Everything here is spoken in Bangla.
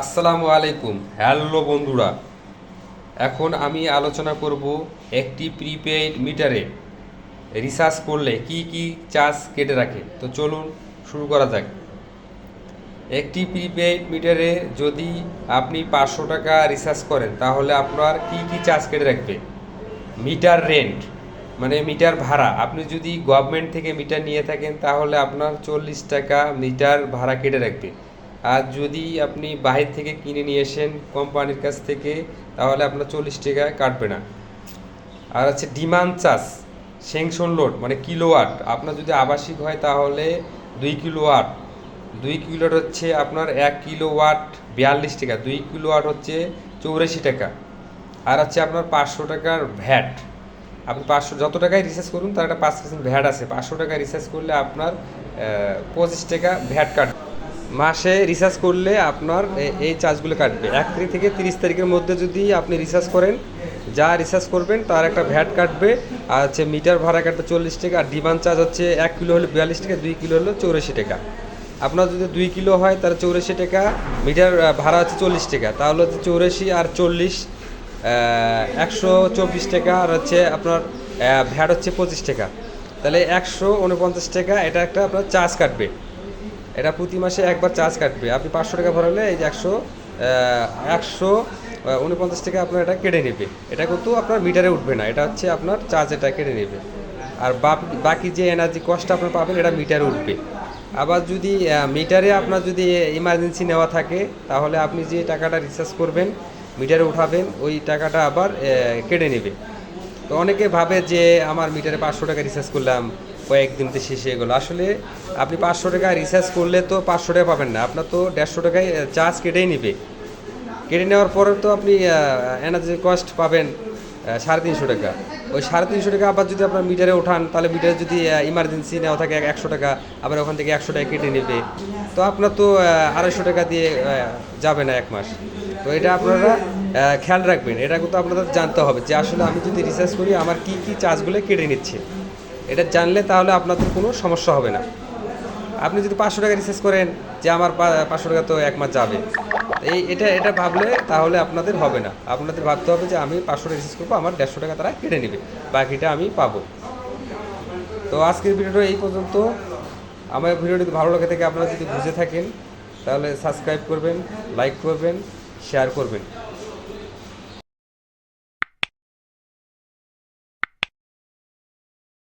আসসালামু আলাইকুম। হ্যালো বন্ধুরা, এখন আমি আলোচনা করব একটি প্রিপেইড মিটারে রিচার্জ করলে কি কি চার্জ কেটে রাখে। তো চলুন শুরু করা যাক। একটি প্রিপেইড মিটারে যদি আপনি পাঁচশো টাকা রিচার্জ করেন, তাহলে আপনার কি কি চার্জ কেটে রাখবে? মিটার রেন্ট মানে মিটার ভাড়া। আপনি যদি গভর্নমেন্ট থেকে মিটার নিয়ে থাকেন, তাহলে আপনার চল্লিশ টাকা মিটার ভাড়া কেটে রাখবে। আর যদি আপনি বাহির থেকে কিনে নিয়ে আসেন কোম্পানির কাছ থেকে, তাহলে আপনার চল্লিশ টাকা কাটবে না। আর হচ্ছে ডিমান্ড চার্জ, সেংশন লোড মানে কিলোওয়াট আপনার যদি আবাসিক হয় তাহলে দুই কিলোওয়াট দুই কিলোওয়াট হচ্ছে আপনার এক কিলোওয়াট বিয়াল্লিশ টাকা, দুই কিলোওয়াট হচ্ছে চৌরাশি টাকা। আর হচ্ছে আপনার পাঁচশো টাকার ভ্যাট। আপনি পাঁচশো, যত টাকায় রিচার্জ করুন, তার একটা পাঁচ পার্সেন্ট ভ্যাট আছে। পাঁচশো টাকা রিচার্জ করলে আপনার পঁচিশ টাকা ভ্যাট কাটবে। মাসে রিচার্জ করলে আপনার এই চার্জগুলো কাটবে। এক তারিখ থেকে তিরিশ তারিখের মধ্যে যদি আপনি রিচার্জ করেন, যা রিচার্জ করবেন তার একটা ভ্যাট কাটবে। আর হচ্ছে মিটার ভাড়া কাটবে চল্লিশ টাকা, আর ডিমান্ড চার্জ হচ্ছে এক কিলো হলে বিয়াল্লিশ টাকা, দুই কিলো হলো চৌরাশি টাকা। আপনার যদি দুই কিলো হয় তাহলে চৌরাশি টাকা মিটার ভাড়া হচ্ছে চল্লিশ টাকা। তাহলে হচ্ছে চৌরাশি আর চল্লিশ একশো চব্বিশ টাকা, আর হচ্ছে আপনার ভ্যাট হচ্ছে পঁচিশ টাকা। তাহলে একশো উনপঞ্চাশ টাকা, এটা একটা আপনার চার্জ কাটবে। এটা প্রতি মাসে একবার চার্জ কাটবে। আপনি পাঁচশো টাকা ভরালে এই যে একশো একশো উনপঞ্চাশ টাকা আপনার এটা কেটে নেবে। এটা কিন্তু আপনার মিটারে উঠবে না, এটা হচ্ছে আপনার চার্জ এটা কেটে নেবে। আর বাকি যে এনার্জি কস্টটা আপনার পাবেন, এটা মিটারে উঠবে। আবার যদি মিটারে আপনার যদি ইমার্জেন্সি নেওয়া থাকে, তাহলে আপনি যে টাকাটা রিচার্জ করবেন, মিটারে উঠাবেন, ওই টাকাটা আবার কেটে নেবে। তো অনেকে ভাবে যে, আমার মিটারে পাঁচশো টাকা রিচার্জ করলাম কয়েকদিনতে শেষ হয়ে গেলো। আসলে আপনি পাঁচশো টাকা রিচার্জ করলে তো পাঁচশো টাকা পাবেন না। আপনার তো দেড়শো টাকায় চার্জ কেটেই নেবে। কেটে নেওয়ার পরে তো আপনি এনার্জি কস্ট পাবেন সাড়ে তিনশো টাকা। ওই সাড়ে তিনশো টাকা আবার যদি আপনার মিটারে ওঠান, তাহলে মিটারে যদি ইমার্জেন্সি নেওয়া থাকে, এক- একশো টাকা, আবার ওখান থেকে একশো টাকা কেটে নেবে। তো আপনার তো আড়াইশো টাকা দিয়ে যাবে না এক মাস। তো এটা আপনারা খেয়াল রাখবেন। এটা কিন্তু আপনাদের জানতে হবে যে আসলে আমি যদি রিসার্চ করি, আমার কি কি চার্জগুলো কেটে নিচ্ছে। এটা জানলে তাহলে আপনাদের কোনো সমস্যা হবে না। আপনি যদি পাঁচশো টাকা রিচার্জ করেন যে আমার পাঁচশো টাকা তো এক মাস যাবে। এই এটা এটা ভাবলে তাহলে আপনাদের হবে না। আপনাদের ভাবতে হবে যে আমি পাঁচশো টাকা রিচার্জ করব, আমার দেড়শো টাকা তারা কেটে নেবে, বাকিটা আমি পাবো। তো আজকের ভিডিওটা এই পর্যন্ত। আমার ভিডিওটি ভালো লাগে থাকে, আপনারা যদি বুঝে থাকেন, তাহলে সাবস্ক্রাইব করবেন লাইক করবেন শেয়ার করবেন।